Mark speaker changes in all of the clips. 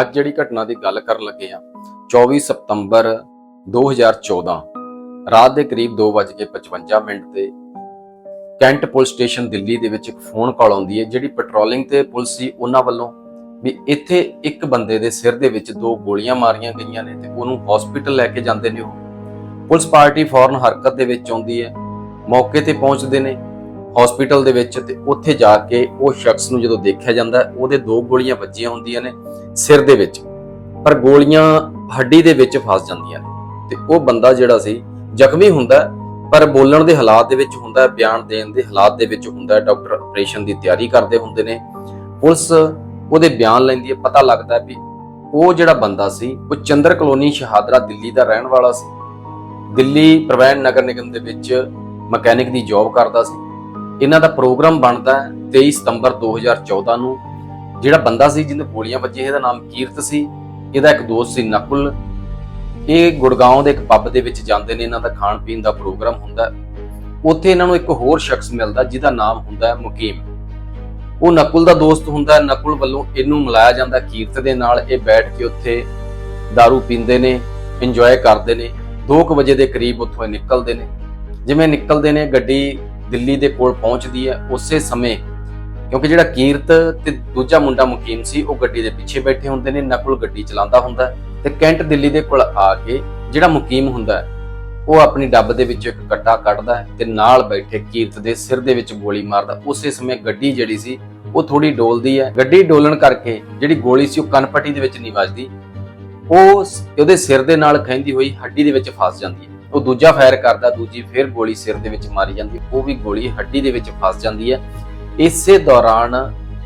Speaker 1: ਅੱਜ ਜਿਹੜੀ ਘਟਨਾ ਦੀ ਗੱਲ ਕਰਨ ਲੱਗੇ ਆ 24 ਸਤੰਬਰ 2014 ਰਾਤ ਦੇ ਕਰੀਬ 2:55 ਮਿੰਟ ਤੇ ਕੈਂਟ ਪੁਲਿਸ ਸਟੇਸ਼ਨ ਦਿੱਲੀ ਦੇ ਵਿੱਚ ਇੱਕ ਫੋਨ ਕਾਲ ਆਉਂਦੀ ਹੈ, ਜਿਹੜੀ ਪੈਟਰੋਲਿੰਗ ਤੇ ਪੁਲਿਸ ਸੀ, ਉਹਨਾਂ ਵੱਲੋਂ ਵੀ ਇੱਥੇ ਇੱਕ ਬੰਦੇ ਦੇ ਸਿਰ ਦੇ ਵਿੱਚ ਦੋ ਗੋਲੀਆਂ ਮਾਰੀਆਂ ਗਈਆਂ ਨੇ ਤੇ ਉਹਨੂੰ ਹਸਪੀਟਲ ਲੈ ਕੇ ਜਾਂਦੇ ਨੇ ਉਹ। ਪੁਲਿਸ ਪਾਰਟੀ ਫੌਰਨ ਹਰਕਤ ਦੇ ਵਿੱਚ ਆਉਂਦੀ ਹੈ, ਮੌਕੇ ਤੇ ਪਹੁੰਚਦੇ ਨੇ। ਹਸਪੀਟਲ ਦੇ ਵਿੱਚ ਤੇ ਉੱਥੇ ਜਾ ਕੇ ਉਹ ਸ਼ਖਸ ਨੂੰ ਜਦੋਂ ਦੇਖਿਆ ਜਾਂਦਾ, ਉਹਦੇ ਦੋ ਗੋਲੀਆਂ ਵੱਜੀਆਂ ਹੁੰਦੀਆਂ ਨੇ ਸਿਰ ਦੇ ਵਿੱਚ, ਪਰ ਗੋਲੀਆਂ ਹੱਡੀ ਦੇ ਵਿੱਚ ਫਸ ਜਾਂਦੀਆਂ ਨੇ। ਤੇ ਉਹ ਬੰਦਾ ਜਿਹੜਾ ਸੀ, ਜ਼ਖਮੀ ਹੁੰਦਾ, ਪਰ ਬੋਲਣ ਦੇ ਹਾਲਾਤ ਦੇ ਵਿੱਚ ਹੁੰਦਾ, ਬਿਆਨ ਦੇਣ ਦੇ ਹਾਲਾਤ ਦੇ ਵਿੱਚ ਹੁੰਦਾ, ਡਾਕਟਰ ਆਪਰੇਸ਼ਨ ਦੀ ਤਿਆਰੀ ਕਰਦੇ ਹੁੰਦੇ ਨੇ। ਪੁਲਿਸ ਉਹਦੇ ਬਿਆਨ ਲੈਂਦੀ ਹੈ, ਪਤਾ ਲੱਗਦਾ ਵੀ ਉਹ ਜਿਹੜਾ ਬੰਦਾ ਸੀ, ਉਹ ਚੰਦਰ ਕਲੋਨੀ ਸ਼ਹਾਦਰਾ ਦਿੱਲੀ ਦਾ ਰਹਿਣ ਵਾਲਾ ਸੀ। ਦਿੱਲੀ ਪ੍ਰਵੈਨ ਨਗਰ ਨਿਗਮ ਦੇ ਵਿੱਚ ਮਕੈਨਿਕ ਦੀ ਜੌਬ ਕਰਦਾ ਸੀ। ਇਹਨਾਂ ਦਾ ਪ੍ਰੋਗਰਾਮ ਬਣਦਾ ਹੈ 23 ਸਤੰਬਰ 2014 ਨੂੰ। ਜਿਹੜਾ ਬੰਦਾ ਸੀ, ਜਿਹਨੂੰ ਗੋਲੀਆਂ ਵੱਜੀਆਂ ਇਹਦਾ ਨਾਮ ਕੀਰਤ ਸੀ। ਇਹਦਾ ਇੱਕ ਦੋਸਤ ਸੀ ਨਕੁਲ। ਇਹ ਗੁੜਗਾਉਂ ਦੇ ਇੱਕ ਪੱਬ ਦੇ ਵਿੱਚ ਜਾਂਦੇ ਨੇ, ਇਹਨਾਂ ਦਾ ਖਾਣ ਪੀਣ ਦਾ ਪ੍ਰੋਗਰਾਮ ਹੁੰਦਾ ਉੱਥੇ ਇਹਨਾਂ ਨੂੰ ਇੱਕ ਹੋਰ ਸ਼ਖਸ ਮਿਲਦਾ, ਜਿਹਦਾ ਨਾਮ ਹੁੰਦਾ ਹੈ ਮੁਕੀਮ। ਉਹ ਨਕੁਲ ਦਾ ਦੋਸਤ ਹੁੰਦਾ ਨਕੁਲ ਵੱਲੋਂ ਇਹਨੂੰ ਮਿਲਾਇਆ ਜਾਂਦਾ ਕੀਰਤ ਦੇ ਨਾਲ। ਇਹ ਬੈਠ ਕੇ ਉੱਥੇ दारू ਪੀਂਦੇ ਨੇ ਇੰਜੋਏ ਕਰਦੇ ਨੇ। 2:00 ਵਜੇ ਦੇ ਕਰੀਬ ਉੱਥੋਂ ਇਹ ਨਿਕਲਦੇ ਨੇ। ਜਿਵੇਂ ਨਿਕਲਦੇ ਨੇ, ਗੱਡੀ ਦਿੱਲੀ ਦੇ ਕੋਲ ਪਹੁੰਚਦੀ ਹੈ ਉਸੇ ਸਮੇਂ, ਕਿਉਂਕਿ ਜਿਹੜਾ ਕੀਰਤ ਤੇ ਦੂਜਾ ਮੁੰਡਾ ਮੁਕੀਮ ਸੀ, ਉਹ ਗੱਡੀ ਦੇ ਪਿੱਛੇ ਬੈਠੇ ਹੁੰਦੇ ਨੇ, ਨਕੁਲ ਗੱਡੀ ਚਲਾਉਂਦਾ ਹੁੰਦਾ ਤੇ ਕੈਂਟ ਦਿੱਲੀ ਦੇ ਕੋਲ ਆ ਕੇ ਜਿਹੜਾ ਮੁਕੀਮ ਹੁੰਦਾ ਉਹ ਆਪਣੀ ਡੱਬ ਦੇ ਵਿੱਚੋਂ ਇੱਕ ਕੱਟਾ ਕੱਢਦਾ ਤੇ ਨਾਲ ਬੈਠੇ ਕੀਰਤ ਦੇ ਸਿਰ ਦੇ ਵਿੱਚ ਗੋਲੀ ਮਾਰਦਾ ਉਸੇ ਸਮੇਂ ਗੱਡੀ ਜਿਹੜੀ ਸੀ, ਉਹ ਥੋੜੀ ਡੋਲਦੀ ਹੈ। ਗੱਡੀ ਡੋਲਣ ਕਰਕੇ ਜਿਹੜੀ ਗੋਲੀ ਸੀ, ਉਹ ਕਨਪੱਟੀ ਦੇ ਵਿੱਚ ਨਹੀਂ ਵੱਜਦੀ, ਉਹ ਉਹਦੇ ਸਿਰ ਦੇ ਨਾਲ ਖੈਂਦੀ ਹੋਈ ਹੱਡੀ ਦੇ ਵਿੱਚ ਫਸ ਜਾਂਦੀ ਹੈ। ਉਹ ਦੂਜਾ ਫਾਇਰ ਕਰਦਾ, ਦੂਜੀ ਫਿਰ ਗੋਲੀ ਸਿਰ ਦੇ ਵਿੱਚ ਮਾਰੀ ਜਾਂਦੀ ਉਹ ਵੀ ਗੋਲੀ ਹੱਡੀ ਦੇ ਵਿੱਚ ਫਸ ਜਾਂਦੀ ਹੈ। ਇਸੇ ਦੌਰਾਨ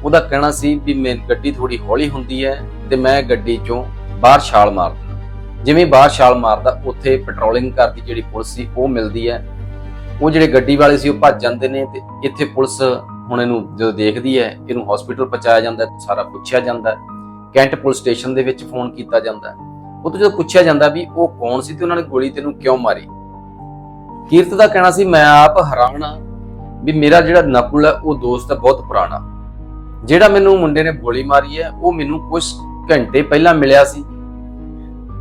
Speaker 1: ਉਹਦਾ ਕਹਿਣਾ ਸੀ ਵੀ ਮੈਂ ਗੱਡੀ ਥੋੜੀ ਹੌਲੀ ਹੁੰਦੀ ਹੈ ਤੇ ਮੈਂ ਗੱਡੀ ਚੋਂ ਬਾਹਰ ਛਾਲ ਮਾਰ ਦਿੰਦਾ। ਜਿਵੇਂ ਬਾਹਰ ਛਾਲ ਮਾਰਦਾ, ਉੱਥੇ ਪੈਟਰੋਲਿੰਗ ਕਰਦੀ ਜਿਹੜੀ ਪੁਲਿਸ ਸੀ, ਉਹ ਮਿਲਦੀ ਹੈ। ਉਹ ਜਿਹੜੇ ਗੱਡੀ ਵਾਲੇ ਸੀ, ਉਹ ਭੱਜ ਜਾਂਦੇ ਨੇ ਤੇ ਇੱਥੇ ਪੁਲਿਸ ਹੁਣ ਇਹਨੂੰ ਜਦੋਂ ਦੇਖਦੀ ਹੈ, ਇਹਨੂੰ ਹਸਪੀਟਲ ਪਹੁੰਚਾਇਆ ਜਾਂਦਾ ਸਾਰਾ ਪੁੱਛਿਆ ਜਾਂਦਾ ਕੈਂਟ ਪੁਲਿਸ ਸਟੇਸ਼ਨ ਦੇ ਵਿੱਚ ਫੋਨ ਕੀਤਾ ਜਾਂਦਾ ਉਹ ਤੋਂ ਜਦੋਂ ਪੁੱਛਿਆ ਜਾਂਦਾ ਵੀ ਉਹ ਕੌਣ ਸੀ ਤੇ ਉਹਨਾਂ ਨੇ ਗੋਲੀ ਤੈਨੂੰ ਕਿਉਂ ਮਾਰੀ? ਕੀਰਤ ਦਾ ਕਹਿਣਾ ਸੀ, ਮੈਂ ਆਪ ਹੈਰਾਨ ਆ ਵੀ ਮੇਰਾ ਜਿਹੜਾ ਨਕੁਲ ਹੈ, ਉਹ ਦੋਸਤ ਹੈ, ਬਹੁਤ ਪੁਰਾਣਾ। ਜਿਹੜਾ ਮੈਨੂੰ ਮੁੰਡੇ ਨੇ ਗੋਲੀ ਮਾਰੀ ਹੈ, ਉਹ ਮੈਨੂੰ ਕੁਝ ਘੰਟੇ ਪਹਿਲਾਂ ਮਿਲਿਆ ਸੀ।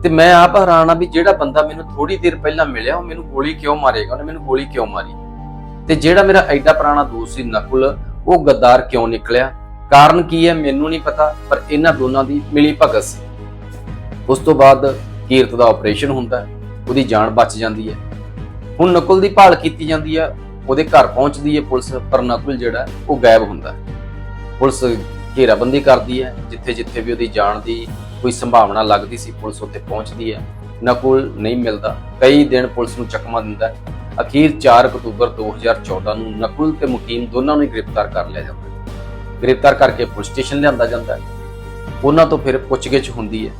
Speaker 1: ਤੇ ਮੈਂ ਆਪ ਹੈਰਾਨ ਆ ਵੀ ਜਿਹੜਾ ਬੰਦਾ ਮੈਨੂੰ ਥੋੜੀ ਦੇਰ ਪਹਿਲਾਂ ਮਿਲਿਆ, ਉਹ ਮੈਨੂੰ ਗੋਲੀ ਕਿਉਂ ਮਾਰੇਗਾ? ਉਹਨੇ ਮੈਨੂੰ ਗੋਲੀ ਕਿਉਂ ਮਾਰੀ? ਤੇ ਜਿਹੜਾ ਮੇਰਾ ਐਡਾ ਪੁਰਾਣਾ ਦੋਸਤ ਸੀ, ਨਕੁਲ, ਉਹ ਗੱਦਾਰ ਕਿਉਂ ਨਿਕਲਿਆ? ਕਾਰਨ ਕੀ ਹੈ, ਮੈਨੂੰ ਨਹੀਂ ਪਤਾ, ਪਰ ਇਹਨਾਂ ਦੋਨਾਂ ਦੀ ਮਿਲੀ ਭਗਤ ਸੀ। ਉਸ ਤੋਂ ਬਾਅਦ ਕੀਰਤ ਦਾ ਆਪਰੇਸ਼ਨ ਹੁੰਦਾ ਉਹਦੀ ਜਾਨ ਬਚ ਜਾਂਦੀ ਹੈ। ਹੁਣ ਨਕੁਲ ਦੀ ਭਾਲ ਕੀਤੀ ਜਾਂਦੀ ਹੈ, ਉਹਦੇ ਘਰ ਪਹੁੰਚਦੀ ਹੈ ਪੁਲਿਸ, ਪਰ ਨਕੁਲ ਜਿਹੜਾ ਉਹ ਗਾਇਬ ਹੁੰਦਾ ਪੁਲਿਸ ਘੇਰਾਬੰਦੀ ਕਰਦੀ ਹੈ ਜਿੱਥੇ ਜਿੱਥੇ ਵੀ ਉਹਦੀ ਜਾਨ ਦੀ ਕੋਈ ਸੰਭਾਵਨਾ ਲੱਗਦੀ ਸੀ, ਪੁਲਿਸ ਉੱਥੇ ਪਹੁੰਚਦੀ ਹੈ। ਨਕੁਲ ਨਹੀਂ ਮਿਲਦਾ। ਕਈ ਦਿਨ ਪੁਲਿਸ ਨੂੰ ਚੱਕਮਾ ਦਿੰਦਾ ਅਖੀਰ 4 ਅਕਤੂਬਰ 2014 ਨੂੰ ਨਕੁਲ ਤੇ ਮੁਕੀਮ ਦੋਨਾਂ ਨੂੰ ਹੀ ਗ੍ਰਿਫਤਾਰ ਕਰ ਲਿਆ ਜਾਂਦਾ ਗ੍ਰਿਫਤਾਰ ਕਰਕੇ ਪੁਲਿਸ ਸਟੇਸ਼ਨ ਲਿਆਂਦਾ ਜਾਂਦਾ ਉਹਨਾਂ ਤੋਂ ਫਿਰ ਪੁੱਛਗਿੱਛ ਹੁੰਦੀ ਹੈ।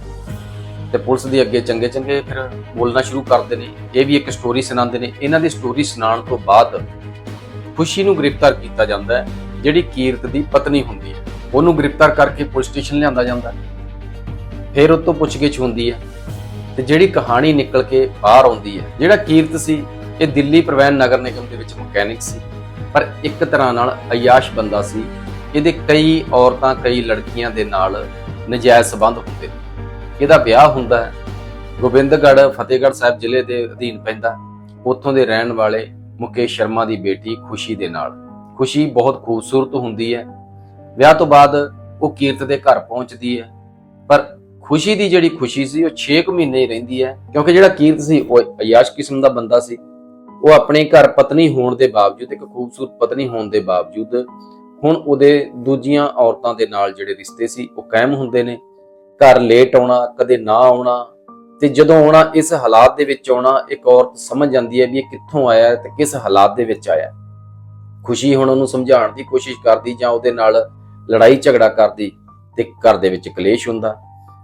Speaker 1: ਤੇ ਪੁਲਿਸ ਦੇ ਅੱਗੇ ਚੰਗੇ ਚੰਗੇ ਫਿਰ ਬੋਲਣਾ ਸ਼ੁਰੂ ਕਰਦੇ ਨੇ। ਇਹ ਵੀ ਇੱਕ ਸਟੋਰੀ ਸੁਣਾਉਂਦੇ ਨੇ। ਇਹਨਾਂ ਦੀ ਸਟੋਰੀ ਸੁਣਾਉਣ ਤੋਂ ਬਾਅਦ ਖੁਸ਼ੀ ਨੂੰ ਗ੍ਰਿਫਤਾਰ ਕੀਤਾ ਜਾਂਦਾ ਹੈ, ਜਿਹੜੀ ਕੀਰਤ ਦੀ ਪਤਨੀ ਹੁੰਦੀ ਹੈ। ਉਹਨੂੰ ਗ੍ਰਿਫਤਾਰ ਕਰਕੇ ਪੁਲਿਸ ਸਟੇਸ਼ਨ ਲਿਆਂਦਾ ਜਾਂਦਾ ਫਿਰ ਉਹ ਤੋਂ ਪੁੱਛਗਿੱਛ ਹੁੰਦੀ ਹੈ ਤੇ ਜਿਹੜੀ ਕਹਾਣੀ ਨਿਕਲ ਕੇ ਬਾਹਰ ਆਉਂਦੀ ਹੈ। ਜਿਹੜਾ ਕੀਰਤ ਸੀ, ਇਹ ਦਿੱਲੀ ਪ੍ਰਵੈਨ ਨਗਰ ਨਿਗਮ ਦੇ ਵਿੱਚ ਮਕੈਨਿਕ ਸੀ। ਪਰ ਇੱਕ ਤਰ੍ਹਾਂ ਨਾਲ ਅਯਾਸ਼ ਬੰਦਾ ਸੀ। ਇਹਦੇ ਕਈ ਔਰਤਾਂ, ਕਈ ਲੜਕੀਆਂ ਦੇ ਨਾਲ ਨਜਾਇਜ਼ ਸਬੰਧ ਹੁੰਦੇ ਨੇ। ਇਹਦਾ ਵਿਆਹ ਹੁੰਦਾ ਹੈ। ਗੋਬਿੰਦਗੜ੍ਹ ਫਤਿਹਗੜ੍ਹ ਸਾਹਿਬ ਜ਼ਿਲ੍ਹੇ ਦੇ ਅਧੀਨ ਪੈਂਦਾ। ਉੱਥੋਂ ਦੇ ਰਹਿਣ ਵਾਲੇ ਮੁਕੇਸ਼ ਸ਼ਰਮਾ ਦੀ ਬੇਟੀ ਖੁਸ਼ੀ ਦੇ ਨਾਲ। ਖੁਸ਼ੀ ਬਹੁਤ ਖੂਬਸੂਰਤ ਹੁੰਦੀ ਹੈ। ਵਿਆਹ ਤੋਂ ਬਾਅਦ ਉਹ ਕੀਰਤ ਦੇ ਘਰ ਪਹੁੰਚਦੀ ਹੈ। ਪਰ ਖੁਸ਼ੀ ਦੀ ਜਿਹੜੀ ਖੁਸ਼ੀ ਸੀ, ਉਹ 6 ਮਹੀਨੇ ਹੀ ਰਹਿੰਦੀ ਹੈ। ਕਿਉਂਕਿ ਜਿਹੜਾ ਕੀਰਤ ਸੀ, ਉਹ ਅਯਾਸ਼ ਕਿਸਮ ਦਾ ਬੰਦਾ ਸੀ। ਉਹ ਆਪਣੇ ਘਰ ਪਤਨੀ ਹੋਣ ਦੇ ਬਾਵਜੂਦ, ਇੱਕ ਖੂਬਸੂਰਤ ਪਤਨੀ ਹੋਣ ਦੇ ਬਾਵਜੂਦ, ਹੁਣ ਉਹਦੇ ਦੂਜੀਆਂ ਔਰਤਾਂ ਦੇ ਨਾਲ ਜਿਹੜੇ ਰਿਸ਼ਤੇ ਸੀ, ਉਹ ਕਾਇਮ ਹੁੰਦੇ ਨੇ। ਘਰ ਲੇਟ ਆਉਣਾ, ਕਦੇ ਨਾ ਆਉਣਾ, ਤੇ ਜਦੋਂ ਆਉਣਾ, ਇਸ ਹਾਲਾਤ ਦੇ ਵਿੱਚ ਆਉਣਾ, ਇੱਕ ਔਰਤ ਸਮਝ ਜਾਂਦੀ ਹੈ ਵੀ ਇਹ ਕਿੱਥੋਂ ਆਇਆ ਤੇ ਕਿਸ ਹਾਲਾਤ ਦੇ ਵਿੱਚ ਆਇਆ ਖੁਸ਼ੀ ਹੁਣ ਉਹਨੂੰ ਸਮਝਾਉਣ ਦੀ ਕੋਸ਼ਿਸ਼ ਕਰਦੀ ਜਾਂ ਉਹਦੇ ਨਾਲ ਲੜਾਈ ਝਗੜਾ ਕਰਦੀ ਤੇ ਘਰ ਦੇ ਵਿੱਚ ਕਲੇਸ਼ ਹੁੰਦਾ।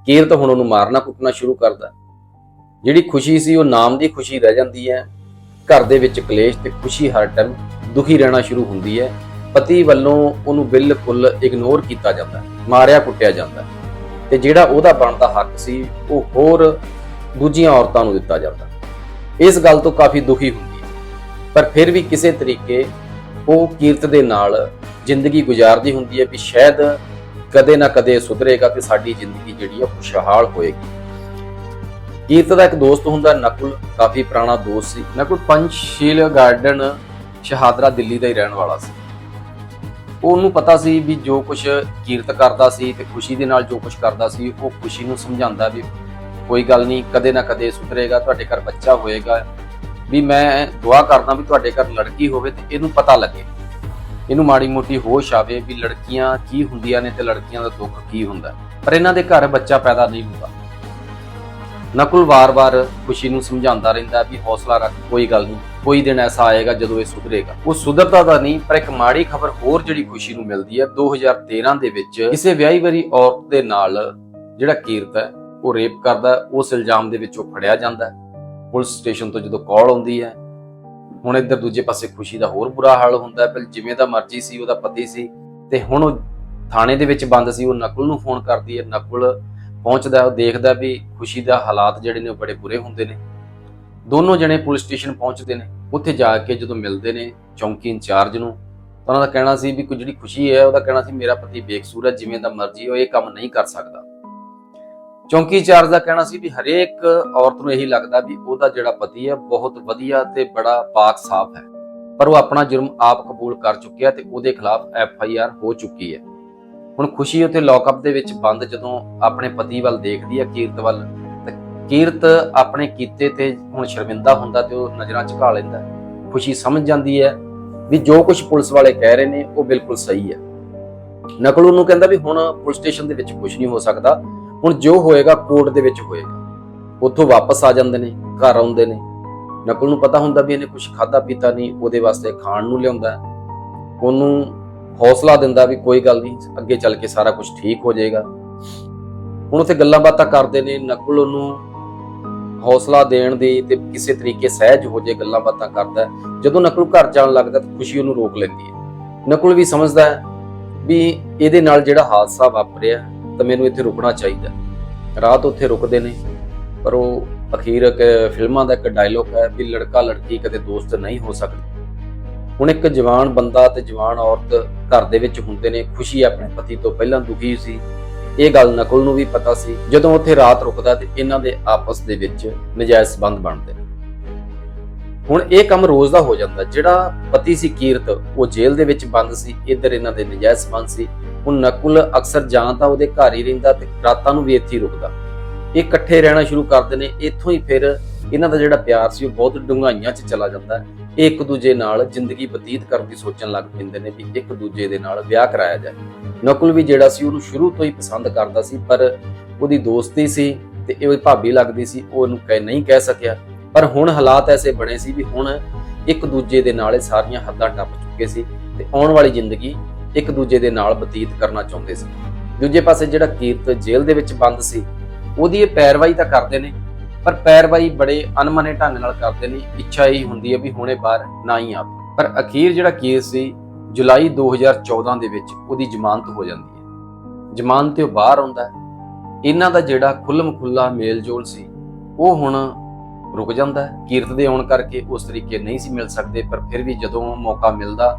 Speaker 1: ਕੀਰਤ ਹੁਣ ਉਹਨੂੰ ਮਾਰਨਾ ਕੁੱਟਣਾ ਸ਼ੁਰੂ ਕਰਦਾ। ਜਿਹੜੀ ਖੁਸ਼ੀ ਸੀ ਉਹ ਨਾਮ ਦੀ ਖੁਸ਼ੀ ਰਹਿ ਜਾਂਦੀ ਹੈ। ਘਰ ਦੇ ਵਿੱਚ ਕਲੇਸ਼ ਤੇ ਖੁਸ਼ੀ ਹਰ ਟਾਈਮ ਦੁਖੀ ਰਹਿਣਾ ਸ਼ੁਰੂ ਹੁੰਦੀ ਹੈ। ਪਤੀ ਵੱਲੋਂ ਉਹਨੂੰ ਬਿਲਕੁਲ ਇਗਨੋਰ ਕੀਤਾ ਜਾਂਦਾ ਮਾਰਿਆ ਕੁੱਟਿਆ ਜਾਂਦਾ ਤੇ ਜਿਹੜਾ ਉਹਦਾ ਬਣਦਾ ਹੱਕ ਸੀ, ਉਹ ਹੋਰ ਦੂਜੀਆਂ ਔਰਤਾਂ ਨੂੰ ਦਿੱਤਾ ਜਾਂਦਾ। ਇਸ ਗੱਲ ਤੋਂ ਕਾਫੀ ਦੁਖੀ ਹੁੰਦੀ ਹੈ। ਪਰ ਫਿਰ ਵੀ ਕਿਸੇ ਤਰੀਕੇ ਉਹ ਕੀਰਤ ਦੇ ਨਾਲ ਜ਼ਿੰਦਗੀ ਗੁਜ਼ਾਰਦੀ ਹੁੰਦੀ ਹੈ ਵੀ ਸ਼ਾਇਦ ਕਦੇ ਨਾ ਕਦੇ ਸੁਧਰੇਗਾ ਤੇ ਸਾਡੀ ਜ਼ਿੰਦਗੀ ਜਿਹੜੀ ਆ ਖੁਸ਼ਹਾਲ ਹੋਏਗੀ। ਕੀਰਤ ਦਾ ਇੱਕ ਦੋਸਤ ਹੁੰਦਾ ਨਕੁਲ, ਕਾਫੀ ਪੁਰਾਣਾ ਦੋਸਤ ਸੀ। ਨਕੁਲ ਪੰਚਸ਼ੀਲ ਗਾਰਡਨ ਸ਼ਹਾਦਰਾ ਦਿੱਲੀ ਦਾ ਹੀ ਰਹਿਣ ਵਾਲਾ ਸੀ। ਉਹਨੂੰ ਪਤਾ ਸੀ ਵੀ ਜੋ ਕੁਝ ਕੀਰਤ ਕਰਦਾ ਸੀ ਤੇ ਖੁਸ਼ੀ ਦੇ ਨਾਲ ਜੋ ਕੁਝ ਕਰਦਾ ਸੀ, ਉਹ ਖੁਸ਼ੀ ਨੂੰ ਸਮਝਾਉਂਦਾ ਵੀ ਕੋਈ ਗੱਲ ਨਹੀਂ, ਕਦੇ ਨਾ ਕਦੇ ਸੁਧਰੇਗਾ, ਤੁਹਾਡੇ ਘਰ ਬੱਚਾ ਹੋਏਗਾ। ਵੀ ਮੈਂ ਦੁਆ ਕਰਦਾ ਵੀ ਤੁਹਾਡੇ ਘਰ ਲੜਕੀ ਹੋਵੇ ਤੇ ਇਹਨੂੰ ਪਤਾ ਲੱਗੇ। ਇਹਨੂੰ ਮਾੜੀ ਮੋਟੀ ਹੋਸ਼ ਆਵੇ ਵੀ ਲੜਕੀਆਂ ਕੀ ਹੁੰਦੀਆਂ ਨੇ ਤੇ ਲੜਕੀਆਂ ਦਾ ਦੁੱਖ ਕੀ ਹੁੰਦਾ। ਪਰ ਇਹਨਾਂ ਦੇ ਘਰ ਬੱਚਾ ਪੈਦਾ ਨਹੀਂ ਹੁੰਦਾ। ਨਕੁਲ ਵਾਰ-ਵਾਰ ਖੁਸ਼ੀ ਨੂੰ ਸਮਝਾਉਂਦਾ ਰਹਿੰਦਾ ਵੀ ਹੌਸਲਾ ਰੱਖ ਕੋਈ ਗੱਲ ਨਹੀਂ। ਕੋਈ ਦਿਨ ਐਸਾ ਆਏਗਾ ਜਦੋਂ ਇਹ ਸੁਧਰੇਗਾ। ਉਹ ਸੁਧਰਦਾ ਤਾਂ ਨਹੀਂ ਪਰ ਇੱਕ ਮਾੜੀ ਖਬਰ ਹੋਰ ਜਿਹੜੀ ਖੁਸ਼ੀ ਨੂੰ ਮਿਲਦੀ ਹੈ 2013 ਦੇ ਵਿੱਚ ਕਿਸੇ ਵਿਆਹੀ ਵਰੀ ਔਰਤ ਦੇ ਨਾਲ ਜਿਹੜਾ ਕੀਰਤ ਹੈ ਉਹ ਰੇਪ ਕਰਦਾ ਉਸ ਇਲਜ਼ਾਮ ਦੇ ਵਿੱਚ ਉਹ ਫੜਿਆ ਜਾਂਦਾ ਪੁਲਿਸ ਸਟੇਸ਼ਨ ਤੋਂ ਜਦੋਂ ਕਾਲ ਆਉਂਦੀ ਹੈ ਹੁਣ ਇੱਧਰ ਦੂਜੇ ਪਾਸੇ ਖੁਸ਼ੀ ਦਾ ਹੋਰ ਬੁਰਾ ਹਾਲ ਹੁੰਦਾ ਹੈ, ਜਿਵੇਂ ਦਾ ਮਰਜ਼ੀ ਸੀ ਉਹਦਾ ਪਤੀ ਸੀ ਤੇ ਹੁਣ ਉਹ ਥਾਣੇ ਦੇ ਵਿੱਚ ਬੰਦ ਸੀ ਉਹ ਨਕੁਲ ਨੂੰ ਫੋਨ ਕਰਦੀ ਹੈ। ਨਕੁਲ ਪਹੁੰਚਦਾ ਉਹ ਦੇਖਦਾ ਵੀ ਖੁਸ਼ੀ ਦਾ ਹਾਲਾਤ ਜਿਹੜੇ ਨੇ ਉਹ ਬੜੇ ਬੁਰੇ ਹੁੰਦੇ ਨੇ। ਦੋਨੋਂ ਜਣੇ ਪੁਲਿਸ ਸਟੇਸ਼ਨ ਪਹੁੰਚਦੇ ਨੇ। ਉੱਥੇ ਜਾ ਕੇ ਜਦੋਂ ਮਿਲਦੇ ਨੇ ਚੌਂਕੀ ਇੰਚਾਰਜ ਨੂੰ, ਤਾਂ ਉਹਨਾਂ ਦਾ ਕਹਿਣਾ ਸੀ ਵੀ ਕੋਈ ਜਿਹੜੀ ਖੁਸ਼ੀ ਹੈ, ਉਹਦਾ ਕਹਿਣਾ ਸੀ, ਮੇਰਾ ਪਤੀ ਬੇਕਸੂਰ ਹੈ, ਜਿਵੇਂ ਦਾ ਮਰਜ਼ੀ ਉਹ ਇਹ ਕੰਮ ਨਹੀਂ ਕਰ ਸਕਦਾ। ਚੌਂਕੀ ਇੰਚਾਰਜ ਦਾ ਕਹਿਣਾ ਸੀ ਵੀ ਹਰੇਕ ਔਰਤ ਨੂੰ ਇਹੀ ਲੱਗਦਾ ਵੀ ਉਹਦਾ ਜਿਹੜਾ ਪਤੀ ਹੈ, ਬਹੁਤ ਵਧੀਆ ਤੇ ਬੜਾ ਪਾਕ ਸਾਫ਼ ਹੈ। ਪਰ ਉਹ ਆਪਣਾ ਜੁਰਮ ਆਪ ਕਬੂਲ ਕਰ ਚੁੱਕਿਆ ਤੇ ਉਹਦੇ ਖਿਲਾਫ ਐਫ ਆਈ ਆਰ ਹੋ ਚੁੱਕੀ ਹੈ। ਹੁਣ ਖੁਸ਼ੀ ਉੱਥੇ ਲੌਕਅਪ ਦੇ ਵਿੱਚ ਬੰਦ ਜਦੋਂ ਆਪਣੇ ਪਤੀ ਵੱਲ ਦੇਖਦੀ ਹੈ ਕੀਰਤ ਵੱਲ, ਤੇ ਕੀਰਤ ਆਪਣੇ ਕੀਤੇ ਤੇ ਹੁਣ ਸ਼ਰਮਿੰਦਾ ਹੁੰਦਾ ਤੇ ਉਹ ਨਜ਼ਰਾਂ ਝੁਕਾ ਲੈਂਦਾ। ਖੁਸ਼ੀ ਸਮਝ ਜਾਂਦੀ ਹੈ ਵੀ ਜੋ ਕੁਝ ਪੁਲਿਸ ਵਾਲੇ ਕਹਿ ਰਹੇ ਨੇ, ਉਹ ਬਿਲਕੁਲ ਸਹੀ ਹੈ। ਨਕਲ ਉਹਨੂੰ ਕਹਿੰਦਾ ਵੀ ਹੁਣ ਪੁਲਿਸ ਸਟੇਸ਼ਨ ਦੇ ਵਿੱਚ ਕੁਝ ਨਹੀਂ ਹੋ ਸਕਦਾ, ਹੁਣ ਜੋ ਹੋਏਗਾ ਕੋਰਟ ਦੇ ਵਿੱਚ ਹੋਏਗਾ। ਉੱਥੋਂ ਵਾਪਸ ਆ ਜਾਂਦੇ ਨੇ, ਘਰ ਆਉਂਦੇ ਨੇ। ਨਕਲ ਨੂੰ ਪਤਾ ਹੁੰਦਾ ਵੀ ਇਹਨੇ ਕੁਝ ਖਾਦਾ ਪੀਤਾ ਨਹੀਂ, ਉਹਦੇ ਵਾਸਤੇ ਖਾਣ ਨੂੰ ਲਿਆਉਂਦਾ। ਉਹਨੂੰ ਹੌਸਲਾ ਦਿੰਦਾ ਵੀ ਕੋਈ ਗੱਲ ਨਹੀਂ, ਅੱਗੇ ਚੱਲ ਕੇ ਸਾਰਾ ਕੁਝ ਠੀਕ ਹੋ ਜਾਏਗਾ। ਹੁਣ ਉੱਥੇ ਗੱਲਾਂ ਬਾਤਾਂ ਕਰਦੇ ਨੇ, ਨਕਲ ਉਹਨੂੰ ਹੌਸਲਾ ਦੇਣ ਦੀ ਤੇ ਕਿਸੇ ਤਰੀਕੇ ਸਹਿਜ ਹੋ ਜੇ ਗੱਲਾਂ ਬਾਤਾਂ ਕਰਦਾ ਜਦੋਂ ਨਕਲ ਘਰ ਜਾਣ ਲੱਗਦਾ ਤਾਂ ਖੁਸ਼ੀ ਉਹਨੂੰ ਰੋਕ ਲੈਂਦੀ ਹੈ। ਨਕਲ ਵੀ ਸਮਝਦਾ ਹੈ ਵੀ ਇਹਦੇ ਨਾਲ ਜਿਹੜਾ ਹਾਦਸਾ ਵਾਪਰਿਆ ਤਾਂ ਮੈਨੂੰ ਇੱਥੇ ਰੁਕਣਾ ਚਾਹੀਦਾ ਰਾਤ ਉੱਥੇ ਰੁਕਦੇ ਨੇ, ਪਰ ਉਹ ਅਖੀਰ ਇੱਕ ਫਿਲਮਾਂ ਦਾ ਇੱਕ ਡਾਇਲੋਗ ਹੈ ਵੀ ਲੜਕਾ ਲੜਕੀ ਕਦੇ ਦੋਸਤ ਨਹੀਂ ਹੋ ਸਕਦੇ। ਹੁਣ ਇੱਕ ਜਵਾਨ ਬੰਦਾ ਤੇ ਜਵਾਨ ਔਰਤ ਘਰ ਦੇ ਵਿੱਚ ਹੁੰਦੇ ਨੇ, ਖੁਸ਼ੀ ਆਪਣੇ ਪਤੀ ਤੋਂ ਪਹਿਲਾਂ ਦੁਖੀ ਸੀ। ਇਹ ਗੱਲ ਨਕਲ ਨੂੰ ਵੀ ਪਤਾ ਸੀ। ਜਦੋਂ ਉੱਥੇ ਰਾਤ ਰੁਕਦਾ ਤੇ ਇਹਨਾਂ ਦੇ ਆਪਸ ਦੇ ਵਿੱਚ ਨਜਾਇਜ਼ ਸੰਬੰਧ ਬਣਦੇ ਨੇ। ਹੁਣ ਇਹ ਕੰਮ ਰੋਜ਼ ਦਾ ਹੋ ਜਾਂਦਾ। ਜਿਹੜਾ ਪਤੀ ਸੀ ਕੀਰਤ, ਉਹ ਜੇਲ੍ਹ ਦੇ ਵਿੱਚ ਬੰਦ ਸੀ। ਇੱਧਰ ਇਹਨਾਂ ਦੇ ਨਜਾਇਜ਼ ਸੰਬੰਧ ਸੀ। ਹੁਣ ਨਕੁਲ ਅਕਸਰ ਜਾਂ ਤਾਂ ਉਹਦੇ ਘਰ ਹੀ ਰਹਿੰਦਾ ਤੇ ਰਾਤਾਂ ਨੂੰ ਵੀ ਇੱਥੇ ਹੀ ਰੁਕਦਾ। ਇਹ ਇਕੱਠੇ ਰਹਿਣਾ ਸ਼ੁਰੂ ਕਰਦੇ ਨੇ। ਇੱਥੋਂ ਹੀ ਫਿਰ ਇਹਨਾਂ ਦਾ ਜਿਹੜਾ ਪਿਆਰ ਸੀ, ਉਹ ਬਹੁਤ ਡੂੰਘਾਈਆਂ 'ਚ ਚਲਾ ਜਾਂਦਾ। ਇਹ ਇੱਕ ਦੂਜੇ ਨਾਲ ਜ਼ਿੰਦਗੀ ਬਤੀਤ ਕਰਨ ਦੀ ਸੋਚਣ ਲੱਗ ਪੈਂਦੇ ਨੇ ਵੀ ਇੱਕ ਦੂਜੇ ਦੇ ਨਾਲ ਵਿਆਹ ਕਰਾਇਆ ਜਾਏ। ਨਕੁਲ ਵੀ ਜਿਹੜਾ ਸੀ, ਉਹਨੂੰ ਸ਼ੁਰੂ ਤੋਂ ਹੀ ਪਸੰਦ ਕਰਦਾ ਸੀ, ਪਰ ਉਹਦੀ ਦੋਸਤੀ ਸੀ ਤੇ ਇਹ ਭਾਬੀ ਲੱਗਦੀ ਸੀ, ਉਹ ਉਹਨੂੰ ਕਹਿ, ਨਹੀਂ ਕਹਿ ਸਕਿਆ। ਪਰ ਹੁਣ ਹਾਲਾਤ ਐਸੇ ਬਣੇ ਸੀ ਵੀ ਹੁਣ ਇੱਕ ਦੂਜੇ ਦੇ ਨਾਲ ਇਹ ਸਾਰੀਆਂ ਹੱਦਾਂ ਟੱਪ ਚੁੱਕੇ ਸੀ ਤੇ ਆਉਣ ਵਾਲੀ ਜ਼ਿੰਦਗੀ ਇੱਕ ਦੂਜੇ ਦੇ ਨਾਲ ਬਤੀਤ ਕਰਨਾ ਚਾਹੁੰਦੇ ਸੀ। ਦੂਜੇ ਪਾਸੇ ਜਿਹੜਾ ਕੀਰਤ ਜੇਲ੍ਹ ਦੇ ਵਿੱਚ ਬੰਦ ਸੀ, ਉਹਦੀ ਇਹ ਪੈਰਵਾਈ ਤਾਂ ਕਰਦੇ ਨੇ ਪਰ ਪੈਰਵਾਈ ਬੜੇ ਅਨਮਨੇ ਢੰਗ ਨਾਲ ਕਰਦੇ ਨੇ, ਇੱਛਾ ਹੀ ਹੁੰਦੀ ਹੈ ਵੀ ਹੁਣੇ ਬਾਹਰ ਨਾ ਹੀ ਆਵੇ। ਪਰ ਅਖੀਰ ਜਿਹੜਾ ਕੇਸ ਸੀ, ਜੁਲਾਈ 2014 ਦੇ ਵਿੱਚ ਉਹਦੀ ਜ਼ਮਾਨਤ ਹੋ ਜਾਂਦੀ ਹੈ। ਜ਼ਮਾਨਤ ਤੇ ਉਹ ਬਾਹਰ ਆਉਂਦਾ ਇਹਨਾਂ ਦਾ ਜਿਹੜਾ ਖੁੱਲਮ ਖੁੱਲਾ ਮੇਲਜੋਲ ਸੀ, ਉਹ ਹੁਣ ਰੁਕ ਜਾਂਦਾ ਕੀਰਤ ਦੇ ਆਉਣ ਕਰਕੇ ਉਸ ਤਰੀਕੇ ਨਹੀਂ ਸੀ ਮਿਲ ਸਕਦੇ, ਪਰ ਫਿਰ ਵੀ ਜਦੋਂ ਮੌਕਾ ਮਿਲਦਾ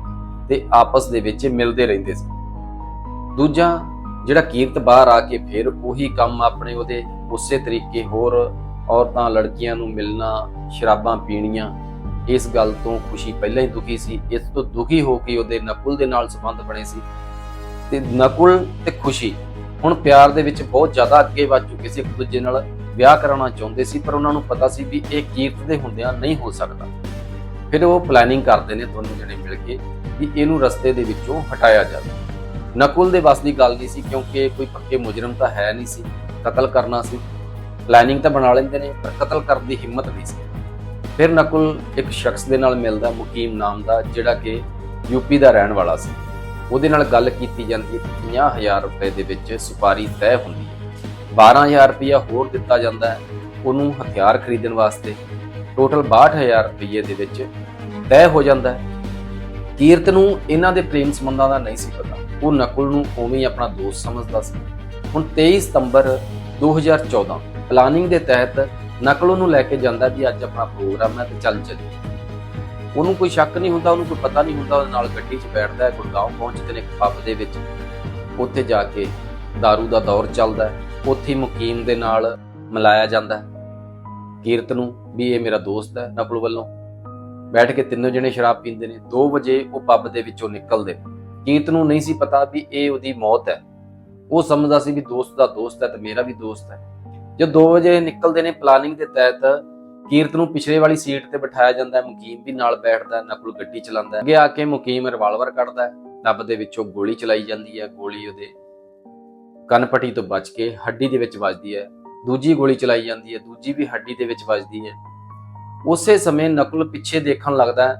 Speaker 1: ਤੇ ਆਪਸ ਦੇ ਵਿੱਚ ਮਿਲਦੇ ਰਹਿੰਦੇ ਸੀ। ਦੂਜਾ ਜਿਹੜਾ ਕੀਰਤ ਬਾਹਰ ਆ ਕੇ ਫਿਰ ਉਹੀ ਕੰਮ ਆਪਣੇ ਉਹਦੇ ਉਸੇ ਤਰੀਕੇ ਹੋਰ ਔਰਤਾਂ, ਲੜਕੀਆਂ ਨੂੰ ਮਿਲਣਾ, ਸ਼ਰਾਬਾਂ ਪੀਣੀਆਂ, ਇਸ ਗੱਲ ਤੋਂ ਖੁਸ਼ੀ ਪਹਿਲਾਂ ਹੀ ਦੁਖੀ ਸੀ, ਇਸ ਤੋਂ ਦੁਖੀ ਹੋ ਕੇ ਉਹਦੇ ਨਕੁਲ ਦੇ ਨਾਲ ਸੰਬੰਧ ਬਣੇ ਸੀ। ਤੇ ਨਕੁਲ ਤੇ ਖੁਸ਼ੀ ਹੁਣ ਪਿਆਰ ਦੇ ਵਿੱਚ ਬਹੁਤ ਜ਼ਿਆਦਾ ਅੱਗੇ ਵੱਧ ਚੁੱਕੇ ਸੀ, ਇੱਕ ਦੂਜੇ ਨਾਲ ਵਿਆਹ ਕਰਾਉਣਾ ਚਾਹੁੰਦੇ ਸੀ, ਪਰ ਉਹਨਾਂ ਨੂੰ ਪਤਾ ਸੀ ਵੀ ਇਹ ਕੀਰਤ ਦੇ ਹੁੰਦਿਆਂ ਨਹੀਂ ਹੋ ਸਕਦਾ। ਫਿਰ ਉਹ ਪਲੈਨਿੰਗ ਕਰਦੇ ਨੇ ਦੋਨੋਂ ਜਣੇ ਮਿਲ ਕੇ ਵੀ ਇਹਨੂੰ ਰਸਤੇ ਦੇ ਵਿੱਚੋਂ ਹਟਾਇਆ ਜਾਵੇ। ਨਕੁਲ ਦੇ ਵੱਸ ਦੀ ਗੱਲ ਨਹੀਂ ਸੀ ਕਿਉਂਕਿ ਕੋਈ ਪੱਕੇ ਮੁਜਰਮ ਤਾਂ ਹੈ ਨਹੀਂ ਸੀ, ਕਤਲ ਕਰਨਾ ਸੀ। ਪਲੈਨਿੰਗ ਤਾਂ ਬਣਾ ਲੈਂਦੇ ਨੇ, ਪਰ ਕਤਲ ਕਰਨ ਦੀ ਹਿੰਮਤ ਨਹੀਂ ਸੀ। ਫਿਰ ਨਕੁਲ ਇੱਕ ਸ਼ਖਸ ਦੇ ਨਾਲ ਮਿਲਦਾ ਮੁਕੀਮ ਨਾਮ ਦਾ, ਜਿਹੜਾ ਕਿ ਯੂਪੀ ਦਾ ਰਹਿਣ ਵਾਲਾ ਸੀ। ਉਹਦੇ ਨਾਲ ਗੱਲ ਕੀਤੀ ਜਾਂਦੀ ਹੈ 50000 ਰੁਪਏ ਦੇ ਵਿੱਚ ਸੁਪਾਰੀ ਤੈਅ ਹੁੰਦੀ ਹੈ। 12000 ਰੁਪਇਆ ਹੋਰ ਦਿੱਤਾ ਜਾਂਦਾ ਹੈ, ਉਹਨੂੰ ਹਥਿਆਰ ਖਰੀਦਣ ਵਾਸਤੇ। ਟੋਟਲ 62000 ਰੁਪਏ ਦੇ ਵਿੱਚ ਤੈਅ ਹੋ ਜਾਂਦਾ ਹੈ। ਕੀਰਤ ਨੂੰ ਇਹਨਾਂ ਦੇ ਪ੍ਰੇਮ ਸੰਬੰਧਾਂ ਦਾ ਨਹੀਂ ਸੀ ਪਤਾ। ਉਹ ਨਕੁਲ ਨੂੰ ਉਵੇਂ ਹੀ ਆਪਣਾ ਦੋਸਤ ਸਮਝਦਾ ਸੀ। ਹੁਣ 23 ਸਤੰਬਰ 2014 ਪਲਾਨਿੰਗ ਦੇ ਤਹਿਤ ਨਕਲ ਉਹਨੂੰ ਲੈ ਕੇ ਜਾਂਦਾ ਵੀ ਅੱਜ ਆਪਣਾ ਪ੍ਰੋਗਰਾਮ ਹੈ ਤੇ ਚੱਲ ਚੱਲੀ। ਉਹਨੂੰ ਕੋਈ ਸ਼ੱਕ ਨਹੀਂ ਹੁੰਦਾ, ਉਹਨੂੰ ਕੋਈ ਪਤਾ ਨਹੀਂ ਹੁੰਦਾ, ਉਹਦੇ ਨਾਲ ਗੱਡੀ 'ਚ ਬੈਠਦਾ ਹੈ ਗੁਰਗਾਉਂ ਪਹੁੰਚਦੇ ਨੇ ਪੱਬ ਦੇ ਵਿੱਚ। ਉੱਥੇ ਜਾ ਕੇ दारू ਦਾ ਦੌਰ ਚੱਲਦਾ ਉੱਥੇ ਮੁਕੀਮ ਦੇ ਨਾਲ ਮਿਲਾਇਆ ਜਾਂਦਾ ਕੀਰਤ ਨੂੰ ਵੀ ਇਹ ਮੇਰਾ ਦੋਸਤ ਹੈ ਨਕਲ ਵੱਲੋਂ। ਬੈਠ ਕੇ ਤਿੰਨੋਂ ਜਣੇ ਸ਼ਰਾਬ ਪੀਂਦੇ ਨੇ 2 ਵਜੇ ਉਹ ਪੱਬ ਦੇ ਵਿੱਚੋਂ ਨਿਕਲਦੇ ਨੇ। ਕੀਰਤ ਨੂੰ ਨਹੀਂ ਸੀ ਪਤਾ ਵੀ ਇਹ ਉਹਦੀ ਮੌਤ ਹੈ। ਉਹ ਸਮਝਦਾ ਸੀ ਵੀ ਦੋਸਤ ਦਾ ਦੋਸਤ ਹੈ ਤੇ ਮੇਰਾ ਵੀ ਦੋਸਤ ਹੈ। ਜਦ 2 ਵਜੇ ਨਿਕਲਦੇ ਨੇ ਪਲਾਨਿੰਗ ਦੇ ਤਹਿਤ, ਕੀਰਤ ਨੂੰ ਪਿਛਲੇ ਵਾਲੀ ਸੀਟ ਤੇ ਬਿਠਾਇਆ ਜਾਂਦਾ ਹੈ, ਮੁਕੀਮ ਵੀ ਨਾਲ ਬੈਠਦਾ ਨਕਲ ਗੱਡੀ ਚਲਾਉਂਦਾ ਅੱਗੇ ਆ ਕੇ ਮੁਕੀਮ ਰਿਵਾਲਵਰ ਕੱਢਦਾ ਹੈ ਦੇ ਵਿੱਚੋਂ ਗੋਲੀ ਚਲਾਈ ਜਾਂਦੀ ਹੈ, ਗੋਲੀ ਉਹਦੇ ਕੰਨਪਟੀ ਤੋਂ ਬਚ ਕੇ ਹੱਡੀ ਦੇ ਵਿੱਚ ਵੱਜਦੀ ਹੈ, ਦੂਜੀ ਗੋਲੀ ਚਲਾਈ ਜਾਂਦੀ ਹੈ, ਦੂਜੀ ਵੀ ਹੱਡੀ ਦੇ ਵਿੱਚ ਵੱਜਦੀ ਹੈ। ਉਸੇ ਸਮੇਂ ਨਕਲ ਪਿੱਛੇ ਦੇਖਣ ਲੱਗਦਾ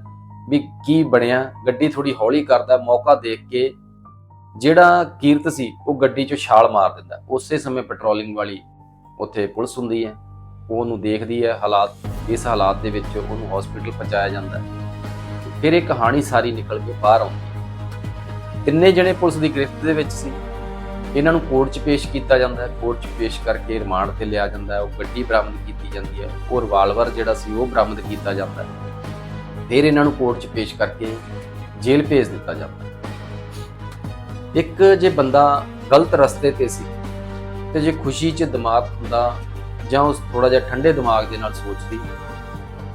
Speaker 1: ਵੀ ਕੀ ਬਣਿਆ, ਗੱਡੀ ਥੋੜੀ ਹੌਲੀ ਕਰਦਾ, ਮੌਕਾ ਦੇਖ ਕੇ ਜਿਹੜਾ ਕੀਰਤ ਸੀ, ਉਹ ਗੱਡੀ 'ਚੋਂ ਛਾਲ ਮਾਰ ਦਿੰਦਾ, ਉਸੇ ਸਮੇਂ ਪੈਟਰੋਲਿੰਗ ਵਾਲੀ ਉੱਥੇ ਪੁਲਿਸ ਹੁੰਦੀ ਹੈ। ਉਹ ਉਹਨੂੰ ਦੇਖਦੀ ਹੈ ਹਾਲਾਤ, ਇਸ ਹਾਲਾਤ ਦੇ ਵਿੱਚ ਉਹਨੂੰ ਹਸਪੀਟਲ ਪਹੁੰਚਾਇਆ ਜਾਂਦਾ ਫਿਰ ਇਹ ਕਹਾਣੀ ਸਾਰੀ ਨਿਕਲ ਕੇ ਬਾਹਰ ਆਉਂਦੀ ਹੈ। ਤਿੰਨੇ ਜਣੇ ਪੁਲਿਸ ਦੀ ਗ੍ਰਿਫਤ ਦੇ ਵਿੱਚ ਸੀ। ਇਹਨਾਂ ਨੂੰ ਕੋਰਟ 'ਚ ਪੇਸ਼ ਕੀਤਾ ਜਾਂਦਾ ਹੈ। ਕੋਰਟ 'ਚ ਪੇਸ਼ ਕਰਕੇ ਰਿਮਾਂਡ ਤੇ ਲਿਆ ਜਾਂਦਾ ਹੈ। ਉਹ ਗੱਡੀ ਬਰਾਮਦ ਕੀਤੀ ਜਾਂਦੀ ਹੈ। ਉਹ ਰਿਵਾਲਵਰ ਜਿਹੜਾ ਸੀ ਉਹ ਬਰਾਮਦ ਕੀਤਾ ਜਾਂਦਾ ਹੈ। ਫਿਰ ਇਹਨਾਂ ਨੂੰ ਕੋਰਟ 'ਚ ਪੇਸ਼ ਕਰਕੇ ਜੇਲ੍ਹ ਭੇਜ ਦਿੱਤਾ ਜਾਂਦਾ ਇੱਕ ਜੇ ਬੰਦਾ ਗਲਤ ਰਸਤੇ ਤੇ ਸੀ ਤੇ ਜੇ ਖੁਸ਼ੀ 'ਚ ਦਿਮਾਗ ਹੁੰਦਾ ਜਾਂ ਉਸ ਥੋੜਾ ਜਿਹਾ ਠੰਡੇ ਦਿਮਾਗ ਦੇ ਨਾਲ ਸੋਚਦੀ,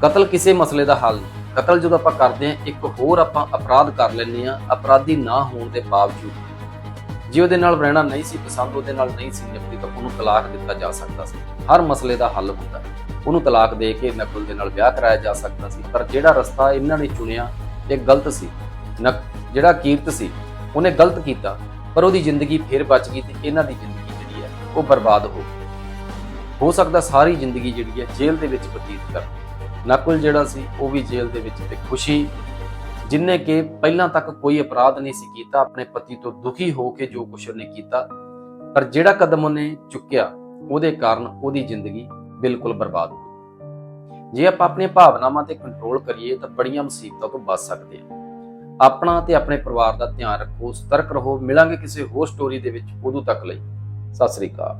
Speaker 1: ਕਤਲ ਕਿਸੇ ਮਸਲੇ ਦਾ ਹੱਲ ਨਹੀਂ। ਕਤਲ ਜਦੋਂ ਆਪਾਂ ਕਰਦੇ ਹਾਂ, ਇੱਕ ਹੋਰ ਆਪਾਂ ਅਪਰਾਧ ਕਰ ਲੈਂਦੇ ਆ ਅਪਰਾਧੀ ਨਾ ਹੋਣ ਦੇ ਬਾਵਜੂਦ ਜੇ ਉਹਦੇ ਨਾਲ ਰਹਿਣਾ ਨਹੀਂ ਸੀ ਪਸੰਦ, ਉਹਦੇ ਨਾਲ ਨਹੀਂ ਸੀ ਨਿਭਦੀ ਤਾਂ ਉਹਨੂੰ ਤਲਾਕ ਦਿੱਤਾ ਜਾ ਸਕਦਾ ਸੀ। ਹਰ ਮਸਲੇ ਦਾ ਹੱਲ ਹੁੰਦਾ। ਉਹਨੂੰ ਤਲਾਕ ਦੇ ਕੇ ਨਕਲ ਦੇ ਨਾਲ ਵਿਆਹ ਕਰਾਇਆ ਜਾ ਸਕਦਾ ਸੀ। ਪਰ ਜਿਹੜਾ ਰਸਤਾ ਇਹਨਾਂ ਨੇ ਚੁਣਿਆ, ਇਹ ਗਲਤ ਸੀ। ਨਕ ਜਿਹੜਾ ਕੀਰਤ ਸੀ, ਉਹਨੇ ਗਲਤ ਕੀਤਾ, ਪਰ ਉਹਦੀ ਜ਼ਿੰਦਗੀ ਫੇਰ ਬਚ ਗਈ ਤੇ ਇਹਨਾਂ ਦੀ ਜ਼ਿੰਦਗੀ ਉਹ ਬਰਬਾਦ ਹੋ ਹੋ ਸਕਦਾ ਸਾਰੀ ਜ਼ਿੰਦਗੀ ਜਿਹੜੀ ਹੈ ਜੇਲ੍ਹ ਦੇ ਵਿੱਚ ਬਤੀਤ ਕਰ ਨਕਲ ਜਿਹੜਾ ਸੀ, ਉਹ ਵੀ ਜੇਲ੍ਹ ਦੇ ਵਿੱਚ ਤੇ ਖੁਸ਼ੀ ਜਿਨਨੇ ਕਿ ਪਹਿਲਾਂ ਤੱਕ ਕੋਈ ਅਪਰਾਧ ਨਹੀਂ ਸੀ ਕੀਤਾ, ਆਪਣੇ ਪਤੀ ਤੋਂ ਦੁਖੀ ਹੋ ਕੇ ਜੋ ਕੁਛ ਉਹਨੇ ਕੀਤਾ, ਪਰ ਜਿਹੜਾ ਕਦਮ ਉਹਨੇ ਚੁੱਕਿਆ, ਉਹਦੇ ਕਾਰਨ ਉਹਦੀ ਜ਼ਿੰਦਗੀ ਬਿਲਕੁਲ ਬਰਬਾਦ ਹੋ ਜੇ ਆਪਾਂ ਆਪਣੀਆਂ ਭਾਵਨਾਵਾਂ ਤੇ ਕੰਟਰੋਲ ਕਰੀਏ, ਤਾਂ ਬੜੀਆਂ ਮੁਸੀਬਤਾਂ ਤੋਂ ਬਚ ਸਕਦੇ ਹਾਂ। ਆਪਣਾ ਤੇ ਆਪਣੇ ਪਰਿਵਾਰ ਦਾ ਧਿਆਨ ਰੱਖੋ, ਸਤਰਕ ਰਹੋ, ਮਿਲਾਂਗੇ ਕਿਸੇ ਹੋਰ ਸਟੋਰੀ ਦੇ ਵਿੱਚ ਉਦੋਂ ਤੱਕ ਲਈ। ਸਤਿ ਸ੍ਰੀ ਅਕਾਲ।